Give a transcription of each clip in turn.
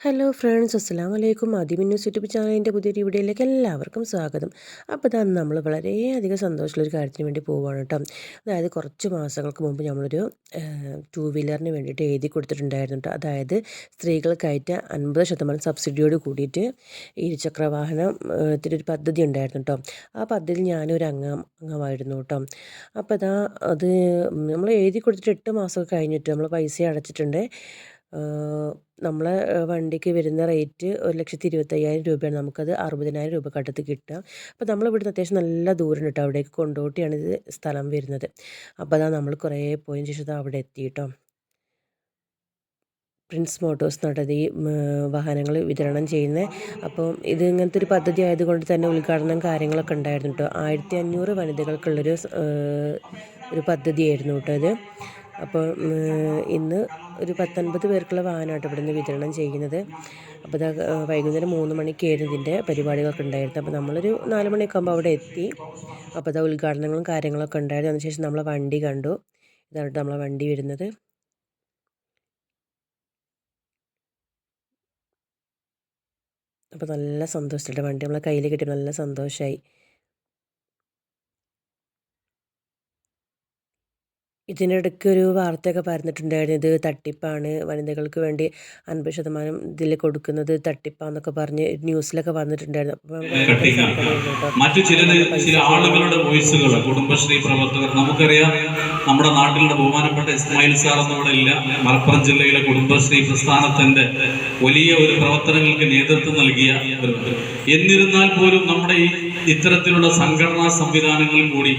Hello friends അസ്സാം വലൈക്കും ആദ്യം ന്യൂസ് യൂട്യൂബ് ചാനലിന്റെ പുതിയൊരു വീഡിയോയിലേക്ക് എല്ലാവർക്കും സ്വാഗതം. അപ്പോൾ ഇതാ നമ്മൾ വളരെയധികം സന്തോഷമുള്ളൊരു കാര്യത്തിന് വേണ്ടി പോവുകയാണ് കേട്ടോ അതായത് കുറച്ച് മാസങ്ങൾക്ക് മുമ്പ് നമ്മളൊരു ടു വീലറിന് വേണ്ടിയിട്ട് എഴുതി കൊടുത്തിട്ടുണ്ടായിരുന്നു കേട്ടോ അതായത് സ്ത്രീകൾക്കായിട്ട് അൻപത് ശതമാനം സബ്സിഡിയോട് കൂടിയിട്ട് ഇരുചക്ര വാഹനത്തിന്റെ ഒരു പദ്ധതി ഉണ്ടായിരുന്നു കേട്ടോ ആ പദ്ധതിയിൽ ഞാനൊരു അംഗം അംഗമായിരുന്നു കേട്ടോ അപ്പോൾ ഇതാ അത് നമ്മൾ എഴുതി കൊടുത്തിട്ട് എട്ട് മാസമൊക്കെ കഴിഞ്ഞിട്ട് നമ്മൾ പൈസ അടച്ചിട്ടുണ്ട്. നമ്മളെ വണ്ടിക്ക് വരുന്ന റേറ്റ് ഒരു ലക്ഷത്തി ഇരുപത്തയ്യായിരം രൂപയാണ്. നമുക്കത് അറുപതിനായിരം രൂപ കട്ടത്ത് കിട്ടുക. അപ്പോൾ നമ്മൾ ഇവിടുന്ന് അത്യാവശ്യം നല്ല ദൂരം കേട്ടോ അവിടേക്ക് കൊണ്ടോട്ടിയാണ് ഇത് സ്ഥലം വരുന്നത്. അപ്പോൾ അതാ നമ്മൾ കുറേ പോയതിന് ശേഷം അവിടെ എത്തി കേട്ടോ പ്രിൻസ് മോട്ടോഴ്സ് നടത്തി വാഹനങ്ങൾ വിതരണം ചെയ്യുന്നത് അപ്പം ഇത് ഇങ്ങനത്തെ ഒരു പദ്ധതി ആയതുകൊണ്ട് തന്നെ ഉദ്ഘാടനം കാര്യങ്ങളൊക്കെ ഉണ്ടായിരുന്നു കേട്ടോ ആയിരത്തി അഞ്ഞൂറ് വനിതകൾക്കുള്ളൊരു ഒരു പദ്ധതിയായിരുന്നു കേട്ടോ ഇത്. അപ്പോൾ ഇന്ന് ഒരു പത്തൊൻപത് പേർക്കുള്ള വാഹനമായിട്ട് ഇവിടുന്ന് വിതരണം ചെയ്യുന്നത്. അപ്പോൾ ഇത് വൈകുന്നേരം മൂന്ന് മണിക്കായിരുന്നു ഇതിന്റെ പരിപാടികളൊക്കെ ഉണ്ടായിരുന്നത്. അപ്പോൾ നമ്മളൊരു നാല് മണിയൊക്കെ ആകുമ്പോൾ അവിടെ എത്തി. അപ്പോൾ അത് ഉദ്ഘാടനങ്ങളും കാര്യങ്ങളൊക്കെ ഉണ്ടായിരുന്നു. അതിനുശേഷം നമ്മളെ വണ്ടി കണ്ടു. ഇതാണ് നമ്മളെ വണ്ടി വരുന്നത്. അപ്പോൾ നല്ല സന്തോഷമായിട്ട് വണ്ടി നമ്മളെ കയ്യിൽ കിട്ടി. നല്ല സന്തോഷമായി. ഇതിനിടയ്ക്ക് ഒരു വാർത്തയൊക്കെ പറഞ്ഞിട്ടുണ്ടായിരുന്നു ഇത് തട്ടിപ്പാണ്. വനിതകൾക്ക് വേണ്ടി അൻപത് ശതമാനം ഇതിൽ കൊടുക്കുന്നത് തട്ടിപ്പാന്നൊക്കെ പറഞ്ഞ് ന്യൂസിലൊക്കെ വന്നിട്ടുണ്ടായിരുന്നു. മറ്റു ചില ചില ആളുകളുടെ വോയിസുകൾ കുടുംബശ്രീ പ്രവർത്തകർ നമുക്കറിയാം നമ്മുടെ നാട്ടിലുള്ള ബഹുമാനപ്പെട്ട ഇസ്മായിൽ സാർ എന്നിവിടെ ഇല്ല. മലപ്പുറം ജില്ലയിലെ കുടുംബശ്രീ പ്രസ്ഥാനത്തിന്റെ വലിയ ഒരു പ്രവർത്തനങ്ങൾക്ക് നേതൃത്വം നൽകിയ എന്നിരുന്നാൽ പോലും നമ്മുടെ ഈ ഇത്തരത്തിലുള്ള സംഘടനാ സംവിധാനങ്ങൾ കൂടി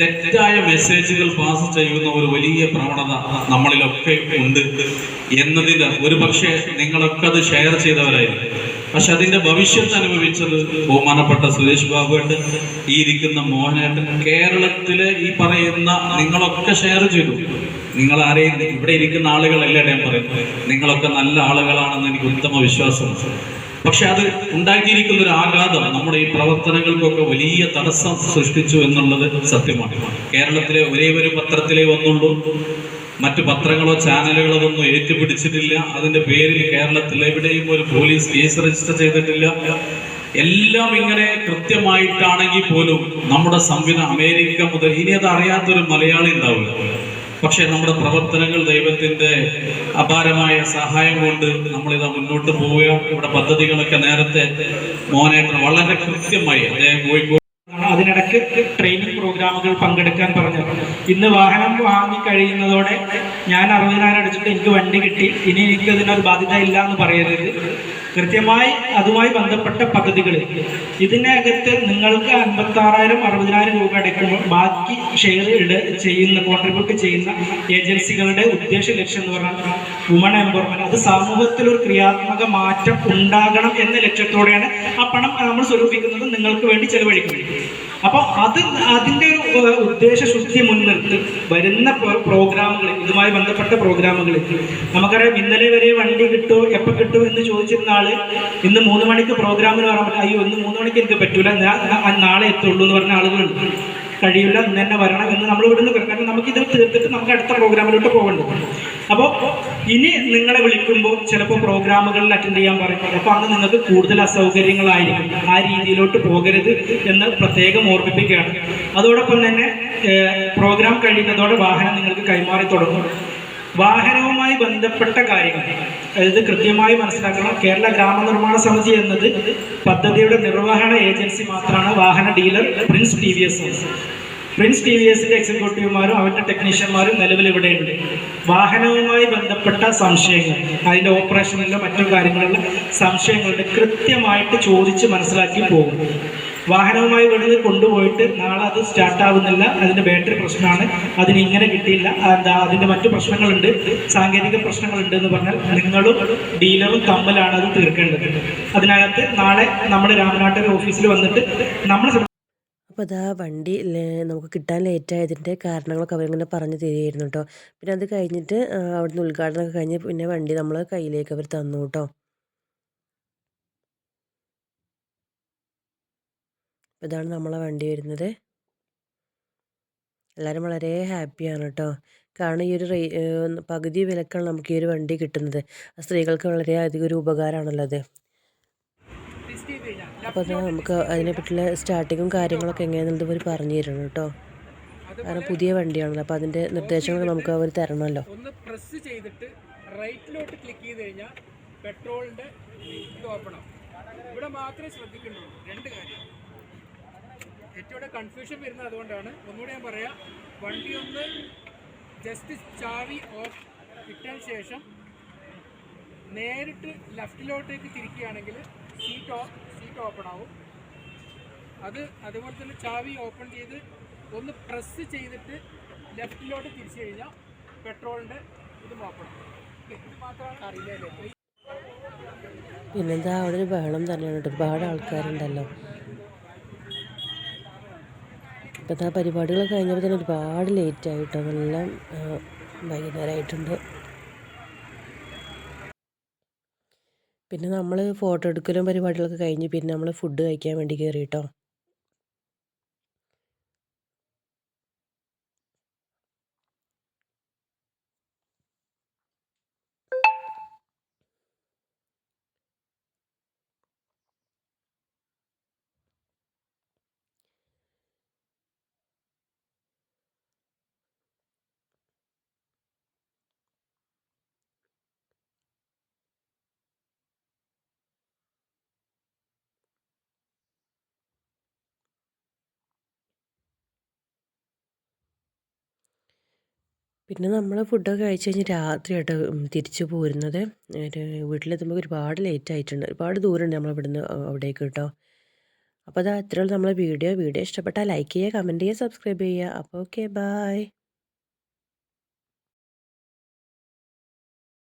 തെറ്റായ മെസ്സേജുകൾ പാസ് ചെയ്യുന്ന ഒരു വലിയ പ്രവണത നമ്മളിലൊക്കെ ഉണ്ട് എന്നതിന് ഒരു പക്ഷേ നിങ്ങളൊക്കെ അത് ഷെയർ ചെയ്തവരായിരുന്നു പക്ഷെ അതിന്റെ ഭവിഷ്യത്ത് അനുഭവിച്ചത് ബഹുമാനപ്പെട്ട സുരേഷ് ബാബുവേട്ടൻ ഈ ഇരിക്കുന്ന മോഹനേട്ടൻ കേരളത്തിലെ ഈ പറയുന്ന നിങ്ങളൊക്കെ ഷെയർ ചെയ്തു. നിങ്ങൾ ആരെയും ഇവിടെ ഇരിക്കുന്ന ആളുകളല്ലേ ഞാൻ പറയുന്നത് നിങ്ങളൊക്കെ നല്ല ആളുകളാണെന്ന് എനിക്ക് ഉത്തമ വിശ്വാസമുണ്ട് പക്ഷെ അത് ഉണ്ടാക്കിയിരിക്കുന്ന ഒരു ആഘാതം നമ്മുടെ ഈ പ്രവർത്തനങ്ങൾക്കൊക്കെ വലിയ തടസ്സം സൃഷ്ടിച്ചു എന്നുള്ളത് സത്യമാണ്. കേരളത്തിലെ ഒരേ ഒരു പത്രത്തിലേ വന്നുള്ളൂ. മറ്റു പത്രങ്ങളോ ചാനലുകളോ ഒന്നും ഏറ്റുപിടിച്ചിട്ടില്ല. അതിന്റെ പേരിൽ കേരളത്തിൽ എവിടെയും ഒരു പോലീസ് കേസ് രജിസ്റ്റർ ചെയ്തിട്ടില്ല. എല്ലാം ഇങ്ങനെ കൃത്യമായിട്ടാണെങ്കിൽ പോലും നമ്മുടെ സംവിധാനം അമേരിക്ക മുതൽ ഇനി അത് അറിയാത്തൊരു മലയാളി ഉണ്ടാവില്ല. പക്ഷെ നമ്മുടെ പ്രവർത്തനങ്ങൾ ദൈവത്തിന്റെ അപാരമായ സഹായം കൊണ്ട് നമ്മളിത് മുന്നോട്ട് പോവുക. ഇവിടെ പദ്ധതികളൊക്കെ നേരത്തെ മോനേട്ടൻ വളരെ കൃത്യമായി അദ്ദേഹം കോഴിക്കോട് അതിനിടയ്ക്ക് ട്രെയിനിങ് പ്രോഗ്രാമുകൾ പങ്കെടുക്കാൻ പറഞ്ഞു. ഇന്ന് വാഹനം വാങ്ങി കഴിയുന്നതോടെ ഞാൻ അറുപതിനായിരം അടിച്ചിട്ട് എനിക്ക് വണ്ടി കിട്ടി. ഇനി എനിക്ക് അതിനൊരു ബാധ്യത ഇല്ല എന്ന് പറയരുത്. കൃത്യമായി അതുമായി ബന്ധപ്പെട്ട പദ്ധതികൾ ഇതിനകത്ത് നിങ്ങൾക്ക് അൻപത്തി ആറായിരം അറുപതിനായിരം രൂപ അടയ്ക്കുമ്പോൾ ബാക്കി ഷെയർ ഇട ചെയ്യുന്ന കോൺട്രിബ്യൂട്ട് ചെയ്യുന്ന ഏജൻസികളുടെ ഉദ്ദേശ ലക്ഷ്യം എന്ന് പറഞ്ഞാൽ വുമൺ എംപവർമെന്റ് അത് സമൂഹത്തിൽ ഒരു ക്രിയാത്മക മാറ്റം ഉണ്ടാകണം എന്ന ലക്ഷ്യത്തോടെയാണ് ആ പണം നമ്മൾ സ്വരൂപിക്കുന്നത്. നിങ്ങൾക്ക് വേണ്ടി ചെലവഴിക്കുന്നത് അപ്പോൾ അത് അതിന്റെ ഒരു ഉദ്ദേശശുദ്ധി മുൻനിർത്തി വരുന്ന പ്രോഗ്രാമുകൾ ഇതുമായി ബന്ധപ്പെട്ട പ്രോഗ്രാമുകൾ നമുക്കറിയാം ഇന്നലെ വരെ വണ്ടി കിട്ടുമോ എപ്പോൾ കിട്ടുമോ എന്ന് ചോദിച്ചിരുന്ന ആൾ ഇന്ന് മൂന്ന് മണിക്ക് പ്രോഗ്രാമിന് പറയാൻ അയ്യോ ഇന്ന് മൂന്ന് മണിക്ക് എനിക്ക് പറ്റൂല നാളെ എത്തുള്ളൂ എന്ന് പറഞ്ഞ ആളുകളുണ്ട്. കഴിയില്ല ഇന്ന് തന്നെ വരണം എന്ന് നമ്മൾ ഇവിടുന്ന് കാരണം നമുക്ക് ഇത് തീർത്തിട്ട് നമുക്ക് അടുത്ത പ്രോഗ്രാമിലോട്ട് പോകേണ്ടത് അപ്പോൾ ഇനി നിങ്ങളെ വിളിക്കുമ്പോൾ ചിലപ്പോൾ പ്രോഗ്രാമുകളിൽ അറ്റൻഡ് ചെയ്യാൻ പറയും അപ്പോൾ അന്ന് നിങ്ങൾക്ക് കൂടുതൽ അസൗകര്യങ്ങളായിരിക്കും. ആ രീതിയിലോട്ട് പോകരുത് എന്ന് പ്രത്യേകം ഓർമ്മിപ്പിക്കുകയാണ്. അതോടൊപ്പം തന്നെ പ്രോഗ്രാം കഴിയുന്നതോടെ വാഹനം നിങ്ങൾക്ക് കൈമാറി തുടങ്ങും. വാഹനവുമായി ബന്ധപ്പെട്ട കാര്യങ്ങൾ. അതായത് കൃത്യമായി മനസ്സിലാക്കണം. കേരള ഗ്രാമനിർമ്മാണ സമിതി എന്നത് പദ്ധതിയുടെ നിർവഹണ ഏജൻസി മാത്രമാണ്. വാഹന dealer prince T V S prince T V എസിന്റെ എക്സിക്യൂട്ടീവുമാരും അവരുടെ ടെക്നീഷ്യന്മാരും നിലവിൽ ഇവിടെയുണ്ട്. വാഹനവുമായി ബന്ധപ്പെട്ട സംശയങ്ങൾ അതിന്റെ ഓപ്പറേഷനിലോ മറ്റു കാര്യങ്ങളിലും സംശയങ്ങളുടെ കൃത്യമായിട്ട് ചോദിച്ച് മനസ്സിലാക്കി പോകും. വാഹനവുമായി വീണത് കൊണ്ടുപോയിട്ട് നാളെ അത് സ്റ്റാർട്ട് ആവുന്നില്ല. അതിന്റെ ബാറ്ററി പ്രശ്നമാണ്. അതിന് ഇങ്ങനെ കിട്ടിയില്ല. എന്താ അതിന്റെ മറ്റു പ്രശ്നങ്ങളുണ്ട്. സാങ്കേതിക പ്രശ്നങ്ങളുണ്ട് എന്ന് പറഞ്ഞാൽ നിങ്ങളും ഡീലറും തമ്മിലാണ് അത് തീർക്കേണ്ടത്. അതിനകത്ത് നാളെ നമ്മുടെ രാമനാട്ടൻ ഓഫീസിൽ വന്നിട്ട് നമ്മൾ അപ്പോൾ അതാ വണ്ടി നമുക്ക് കിട്ടാൻ ലേറ്റായതിന്റെ കാരണങ്ങളൊക്കെ അവരിങ്ങനെ പറഞ്ഞു തരികയായിരുന്നു കേട്ടോ പിന്നെ അത് കഴിഞ്ഞിട്ട് അവിടുന്ന് ഉദ്ഘാടനമൊക്കെ കഴിഞ്ഞ് പിന്നെ വണ്ടി നമ്മൾ കയ്യിലേക്ക് അവർ തന്നു കേട്ടോ ഇതാണ് നമ്മളെ വണ്ടി വരുന്നത്. എല്ലാവരും വളരെ ഹാപ്പിയാണ് കേട്ടോ. കാരണം ഈ ഒരു റേ പകുതി വിലക്കാണ് നമുക്ക് ഈ ഒരു വണ്ടി കിട്ടുന്നത്. സ്ത്രീകൾക്ക് വളരെ അധികം ഒരു ഉപകാരമാണല്ലോ അത്. അപ്പോൾ അത് നമുക്ക് അതിനെ പറ്റിയുള്ള സ്റ്റാർട്ടിങ്ങും കാര്യങ്ങളൊക്കെ എങ്ങനെയാണെന്നുള്ളത് ഇവർ പറഞ്ഞു തരണം കേട്ടോ. കാരണം പുതിയ വണ്ടിയാണല്ലോ. അപ്പോൾ അതിന്റെ നിർദ്ദേശങ്ങൾ നമുക്ക് അവർ തരണമല്ലോ. ഒന്ന് ചെയ്തിട്ട് റൈറ്റിലോട്ട് ക്ലിക്ക് കഴിഞ്ഞാൽ പെട്രോളിന്റെ ഇത് ഓപ്പൺ ആവും. ഇവിടെ മാത്രമേ ശ്രദ്ധിക്കുന്നുള്ളൂ. രണ്ട് കാര്യം. ഏറ്റവും കൺഫ്യൂഷൻ വരുന്നത് അതുകൊണ്ടാണ്. ഒന്നുകൂടി ഞാൻ പറയാം വണ്ടി ഒന്ന് ജസ്റ്റ് ചാവി ഓഫ് ഇട്ടതിന് ശേഷം നേരിട്ട് ലെഫ്റ്റിലോട്ടേക്ക് തിരിക്കുകയാണെങ്കിൽ സീറ്റ് ഓഫ് സീറ്റ് ഓപ്പൺ ആവും. അത് അതുപോലെ തന്നെ ചാവി ഓപ്പൺ ചെയ്ത് ഒന്ന് പ്രസ് ചെയ്തിട്ട് ലെഫ്റ്റിലോട്ട് തിരിച്ചു കഴിഞ്ഞാൽ പെട്രോളിന്റെ ഇത് ഓപ്പൺ ഇത് മാത്രമാണ് പിന്നെന്താ അവിടെ ഒരു ബഹളം തന്നെയാണ് ഒരുപാട് ആൾക്കാരുണ്ടല്ലോ. ആ പരിപാടികൾ കഴിഞ്ഞപ്പോൾ തന്നെ ഒരുപാട് ലേറ്റ് ആയിട്ടോ എല്ലാം വൈകുന്നേരമായിട്ടുണ്ട്. പിന്നെ നമ്മൾ ഫോട്ടോ എടുക്കലും പരിപാടികളൊക്കെ കഴിഞ്ഞ് പിന്നെ നമ്മൾ ഫുഡ് കഴിക്കാൻ വേണ്ടി കയറി കേട്ടോ പിന്നെ നമ്മൾ ഫുഡൊക്കെ കഴിച്ച് കഴിഞ്ഞ് രാത്രിയായിട്ട് തിരിച്ചു പോരുന്നത് വീട്ടിലെത്തുമ്പോൾ ഒരുപാട് ലേറ്റ് ആയിട്ടുണ്ട്. ഒരുപാട് ദൂരമുണ്ട് നമ്മൾ ഇവിടുന്ന് അവിടേക്ക് കേട്ടോ. അപ്പോൾ അത് അത്രയുള്ള നമ്മളെ വീഡിയോ വീഡിയോ ഇഷ്ടപ്പെട്ടാൽ ലൈക്ക് ചെയ്യുക കമന്റ് ചെയ്യുക സബ്സ്ക്രൈബ് ചെയ്യുക. അപ്പോൾ ഓക്കെ ബായ്